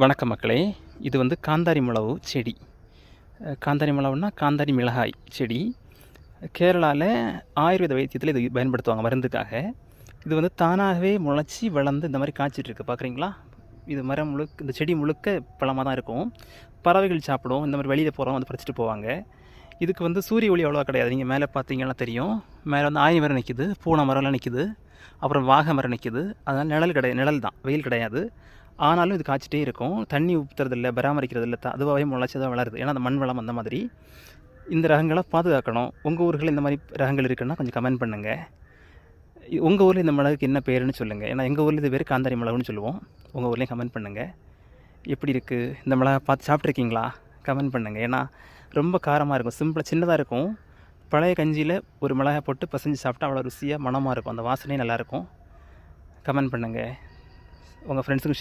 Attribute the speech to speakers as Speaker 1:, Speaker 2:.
Speaker 1: வணக்கம் மக்களே. இது வந்து காந்தாரி மிளகு செடி. காந்தாரி மிளகுன்னா காந்தாரி மிளகாய் செடி. கேரளாவில் ஆயுர்வேத வைத்தியத்தில் இது பயன்படுத்துவாங்க மருந்துக்காக. இது வந்து தானாகவே முளைச்சி வளர்ந்து இந்த மாதிரி காய்ச்சிட்டு இருக்கு பார்க்குறீங்களா இது மரம் முழுக்க இந்த செடி முழுக்க பழமாக தான் இருக்கும். பறவைகள் சாப்பிடும். இந்த மாதிரி வெளியில் போகிறோம் வந்து பறிச்சிட்டு போவாங்க. இதுக்கு வந்து சூரிய ஒளி அவ்வளோவா கிடையாது. நீங்கள் மேலே பார்த்தீங்கன்னா தெரியும். மேலே வந்து ஆய் மரம் நிற்கிது பூனை மரம்லாம் நிற்கிது அப்புறம் வாக மரம் நிற்கிது அதனால் நிழல் கிடையாது நிழல் தான். வெயில் கிடையாது. ஆனாலும் இது காய்ச்சிட்டே இருக்கும். தண்ணி ஊற்றுறது பராமரிக்கிறதில்ல பராமரிக்கிறது இல்லை அதுவாகவே முளைச்சி தான் வளருது. ஏன்னா அந்த மண் வளம் அந்த மாதிரி. இந்த ரகங்களை பாதுகாக்கணும். உங்கள் ஊர்களில் இந்த மாதிரி ரகங்கள் இருக்குன்னா கொஞ்சம் கமெண்ட் பண்ணுங்கள் உங்கள் ஊரில் இந்த மிளகுக்கு என்ன பேருன்னு சொல்லுங்கள் ஏன்னா எங்கள் ஊரில் இது பேர் காந்தாரி மிளகுன்னு சொல்லுவோம். உங்கள் ஊர்லேயும் கமெண்ட் பண்ணுங்கள் எப்படி இருக்குது இந்த மிளகா பார்த்து சாப்பிட்ருக்கீங்களா கமெண்ட் பண்ணுங்கள் ஏன்னா ரொம்ப காரமாக இருக்கும். சிம்பிளாக சின்னதாக இருக்கும். பழைய கஞ்சியில் ஒரு மிளகாய் போட்டு பசஞ்சு சாப்பிட்டா அவ்வளோ ருசியாக மணமாக இருக்கும். அந்த வாசனையும் நல்லாயிருக்கும் கமெண்ட் பண்ணுங்கள் உங்கள் ஃப்ரெண்ட்ஸுக்கு ஷேர்